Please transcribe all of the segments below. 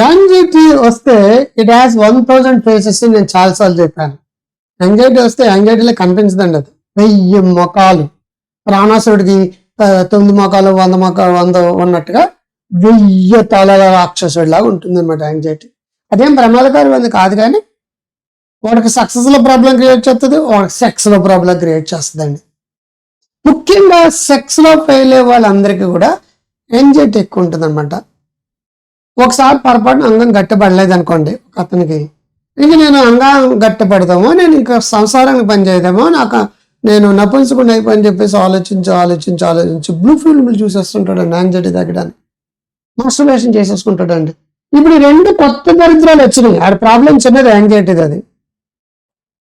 Anxiety వస్తే it has one thousand faces నేను చాలాసార్లు చెప్పాను. యాంగ్జైటీ వస్తే యాంగ్జైటీలో కనిపించదండి అది. వెయ్యి మొఖాలు రాణాసుడికి తొమ్మిది మొఖాలు వంద మొఖాలు వంద ఉన్నట్టుగా వెయ్యి తలల రాక్షసుడి లాగా ఉంటుంది అనమాట యాంగ్జైటీ అదేం ప్రమాదకరమైనది కాదు కానీ వాడికి సక్సెస్లో ప్రాబ్లం క్రియేట్ చేస్తుంది వాడికి సెక్స్లో ప్రాబ్లం క్రియేట్ చేస్తుందండి. ముఖ్యంగా సెక్స్లో ఫెయిల్ అయ్యే వాళ్ళందరికీ కూడా ఎంజెట్ ఎక్కువ ఉంటుంది అనమాట ఒకసారి పొరపాటున అంగం గట్టిపడలేదు అనుకోండి ఒక అతనికి ఇంక నేను అంగం గట్టిపడతామో నేను ఇంకా సంసారానికి పనిచేయదామో నాకు నేను నపుంసకుండా అయిపోయి అని చెప్పేసి ఆలోచించి ఆలోచించి ఆలోచించి బ్లూ ఫిల్మ్లు చూసేస్తుంటాడండి యాంగ్జైటీ తగ్గడానికి. మాస్టర్బేషన్ చేసేసుకుంటాడండి. ఇప్పుడు రెండు కొత్త దరిద్రాలు వచ్చినాయి. ఆడ ప్రాబ్లం చిన్నది యాంగ్జైటీది అది.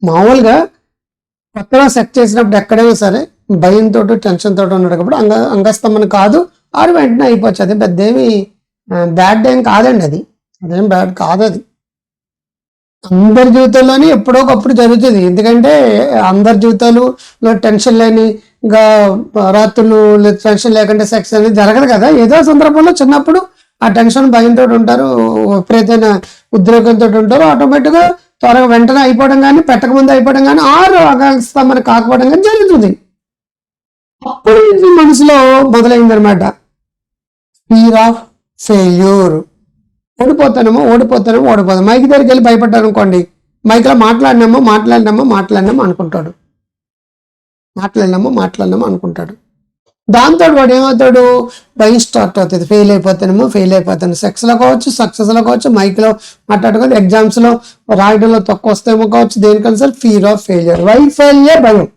మామూలుగా కొత్తగా సెట్ చేసినప్పుడు ఎక్కడైనా సరే భయంతో టెన్షన్ ఉన్నాడు కాబట్టి అంగ అంగస్తంభన కాదు ఆడు వెంటనే అయిపోవచ్చు. అది పెద్దేమి బ్యాడ్ ఏం కాదండి అది. అదేం బ్యాడ్ కాదు అది. అందరి జీవితంలోని ఎప్పుడో ఒకప్పుడు జరుగుతుంది. ఎందుకంటే అందరి జీవితాలు టెన్షన్ లేని ఇంకా రాత్రులు టెన్షన్ లేకుండా సెక్స్ అనేది జరగదు కదా. ఏదో సందర్భంలో చిన్నప్పుడు ఆ టెన్షన్ భయంతో ఉంటారు విపరీతమైన ఉద్రేకంతో ఉంటారు. ఆటోమేటిక్గా త్వరగా వెంటనే అయిపోవడం కానీ పెట్టకముందు అయిపోవడం కానీ ఆరు అగస్తంభన కాకపోవడం కానీ జరుగుతుంది. అప్పుడు నుంచి మనసులో మొదలైందనమాట ఫీర్ ఆఫ్ ఫెయిల్యూర్ ఓడిపోతానేమో ఓడిపోతానేమో ఓడిపోతాం. మైక్ దగ్గరికి వెళ్ళి భయపడ్డాను అనుకోండి మైక్లో మాట్లాడినామో మాట్లాడినామో మాట్లాడినామో అనుకుంటాడు. మాట్లాడినామో మాట్లాడినామో అనుకుంటాడు. దాంతో వాడు ఏమవుతాడు? భయం స్టార్ట్ అవుతుంది. ఫెయిల్ అయిపోతానేమో ఫెయిల్ అయిపోతాను. సెక్స్లో కావచ్చు సక్సెస్లో కావచ్చు మైక్లో మాట్లాడుకోవచ్చు ఎగ్జామ్స్లో రాయడంలో తక్కువ వస్తేమో కావచ్చు. దేనికన్నా sir fear of failure why failure భయం.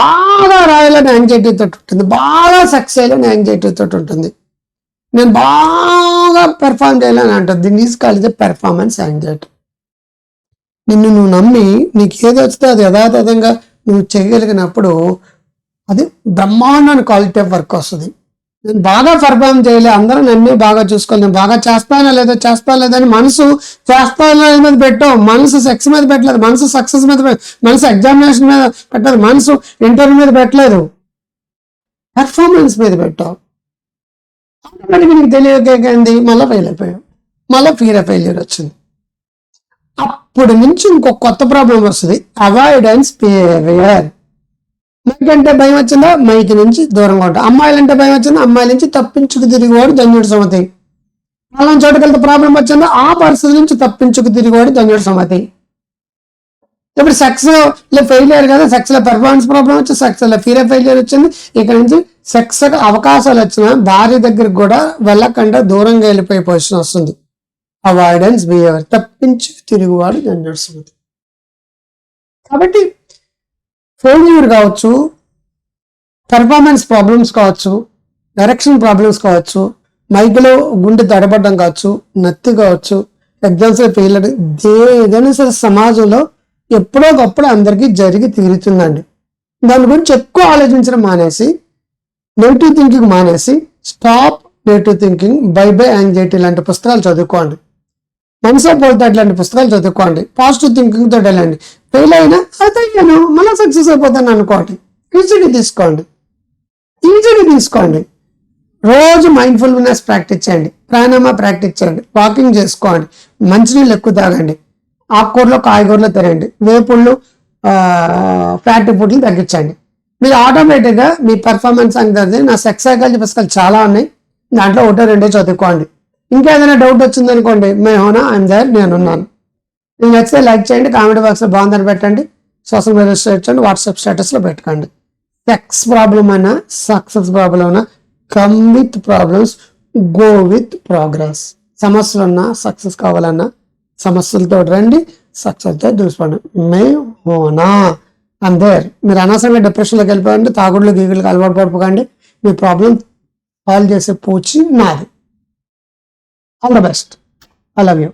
బాగా రాయాలని యాంగ్జైటీ తోటి ఉంటుంది. బాగా సక్సెస్ అయ్యాలని యాంగ్జైటీ తోటి ఉంటుంది. నేను బాగా పెర్ఫామ్ చేయాలని అంటుంది. దీన్ని తీసుకెళ్తే పెర్ఫార్మెన్స్ యాంగ్జైటీ నిన్ను నువ్వు నమ్మి నీకు ఏది వస్తే అది యథాతథంగా నువ్వు చేయగలిగినప్పుడు అది బ్రహ్మాండమైన క్వాలిటీ ఆఫ్ వర్క్ వస్తుంది. నేను బాగా పర్ఫామ్ చేయలే అందరూ నన్నే బాగా చూసుకోవాలి. నేను బాగా చేస్తానా లేదో చేస్తా లేదని మనసు చేస్తానా మీద పెట్టావు. మనసు సెక్స్ మీద పెట్టలేదు. మనసు సక్సెస్ మీద మనసు ఎగ్జామినేషన్ మీద పెట్టలేదు. మనసు ఇంటర్వ్యూ మీద పెట్టలేదు. పెర్ఫార్మెన్స్ మీద పెట్టావు. మీకు నీకు తెలియకేంది? మళ్ళీ ఫెయిల్ అయిపోయావు. మళ్ళీ ఫీర్ ఫెయిల్యూర్ వచ్చింది. అప్పుడు నుంచి ఇంకో కొత్త ప్రాబ్లం వస్తుంది. అవాయిడెన్స్ బిహేవియర్ మైకంటే భయం వచ్చిందా? మైకి నుంచి దూరంగా ఉంటాం. అమ్మాయిలంటే భయం వచ్చిందా? అమ్మాయిల నుంచి తప్పించుకు తిరిగివాడు ధన్యుడు సమతి అలా చోటుకెళ్తే ప్రాబ్లం వచ్చిందా? ఆ పరిస్థితి నుంచి తప్పించుకు తిరిగివాడు ధన్యుడు సమతి ఇప్పుడు సెక్స్లో ఫెయిలియర్ కదా సెక్స్లో పెర్ఫార్మెన్స్ ప్రాబ్లం వచ్చింది సెక్స్లో ఫీర్ ఫెయిలియర్ వచ్చింది. ఇక్కడ నుంచి సెక్స్ అవకాశాలు వచ్చిన భార్య దగ్గరకు కూడా వెళ్ళకుండా దూరంగా వెళ్ళిపోయే పొజిషన్ వస్తుంది. అవాయిడెన్స్ బిహేవియర్ తప్పించి తిరుగువాడు ధన్యుడు సమతి కాబట్టి ఫెయిల్యూర్ కావచ్చు పెర్ఫార్మెన్స్ ప్రాబ్లమ్స్ కావచ్చు డైరెక్షన్ ప్రాబ్లమ్స్ కావచ్చు మైక్లో గుండె తడబడ్డం కావచ్చు నత్తి కావచ్చు ఎగ్జామ్స్ ఫెయిల్ ఏదైనా సరే సమాజంలో ఎప్పుడో ఒకప్పుడు అందరికీ జరిగి తీరుతుందండి. దాని గురించి ఎక్కువ ఆలోచించడం మానేసి నెగిటివ్ థింకింగ్ మానేసి stop negative thinking bye bye anxiety లాంటి పుస్తకాలు చదువుకోండి. మనసు పోతే అట్లాంటి పుస్తకాలు చదువుకోండి. పాజిటివ్ థింకింగ్ తోటి వెళ్ళండి. ఫెయిల్ అయినా అయితే నేను మళ్ళీ సక్సెస్ అయిపోతాను అనుకోండి. ఈజీగా తీసుకోండి. ఈజీగా తీసుకోండి. రోజు మైండ్ఫుల్నెస్ ప్రాక్టీస్ చేయండి. ప్రాణాయామ ప్రాక్టీస్ చేయండి. వాకింగ్ చేసుకోండి. మంచినీళ్ళు ఎక్కువ తాగండి. ఆకుకూరలు కాయగూరలు తినండి. వేపుళ్ళు ఫ్యాట్ ఫుడ్లు తగ్గించండి. మీరు ఆటోమేటిక్గా మీ పెర్ఫార్మెన్స్ అనేది నా సెక్స్ సైకాలజీ పుస్తకాలు చాలా ఉన్నాయి. దాంట్లో ఒకటో రెండో చదువుకోండి. ఇంకా ఏదైనా డౌట్ వచ్చిందనుకోండి మే హోనా ఐఎమ్ దేర్ నేనున్నాను. మీకు నచ్చితే లైక్ చేయండి కామెంట్ బాక్స్లో బాగుందని పెట్టండి సోషల్ మీడియా చేయండి వాట్సాప్ స్టేటస్లో పెట్టుకోండి. సెక్స్ ప్రాబ్లం అయినా సక్సెస్ ప్రాబ్లం అయినా come with problems go with progress సమస్యలు ఉన్నా సక్సెస్ కావాలన్నా సమస్యలతో రండి సక్సెస్తో చూసుకోండి మే హోనా అందేర్ మీరు అనవసరంగా డిప్రెషన్లోకి వెళ్ళిపోయండి తాగుడులు గీగులకు అలవాటు పడిపోకండి. మీ ప్రాబ్లం సాల్వ్ చేసే పూచి నాది. All the best I love you